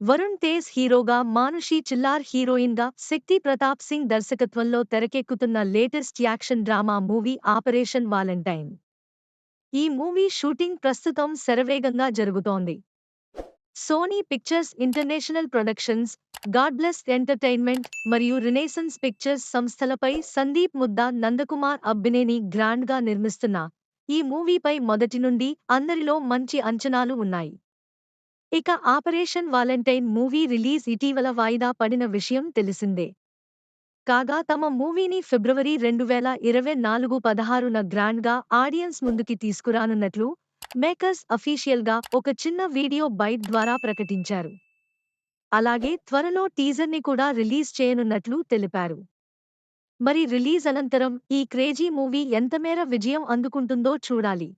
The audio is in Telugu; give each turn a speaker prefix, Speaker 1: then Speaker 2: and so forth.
Speaker 1: వరుణ్ తేజ్ హీరోగా మానుషి చిల్లార్ హీరోయిన్గా శక్తి ప్రతాప్ సింగ్ దర్శకత్వంలో తెరకెక్కుతున్న latest action drama movie operation valentine. ఈ మూవీ షూటింగ్ ప్రస్తుతం శరవేగంగా జరుగుతోంది. Sony pictures international productions God Bless entertainment మరియు రినేసన్స్ పిక్చర్స్ సంస్థలపై సందీప్ ముద్దా నందకుమార్ అబ్బినేని గ్రాండ్గా నిర్మిస్తున్న ఈ మూవీపై మొదటి నుండి అందరిలో మంచి అంచనాలు ఉన్నాయి. ఇక ఆపరేషన్ వాలంటైన్ మూవీ రిలీజ్ ఇటీవల వాయిదా పడిన విషయం తెలిసిందే. కాగా తమ మూవీని ఫిబ్రవరి రెండు వేల ఇరవై నాలుగు పదహారున గ్రాండ్గా ఆడియన్స్ ముందుకి తీసుకురానున్నట్లు మేకర్స్ అఫీషియల్గా ఒక చిన్న వీడియో బైట్ ద్వారా ప్రకటించారు. అలాగే త్వరలో టీజర్ని కూడా రిలీజ్ చేయనున్నట్లు తెలిపారు. మరి రిలీజ్ అనంతరం ఈ క్రేజీ మూవీ ఎంతమేర విజయం అందుకుంటుందో చూడాలి.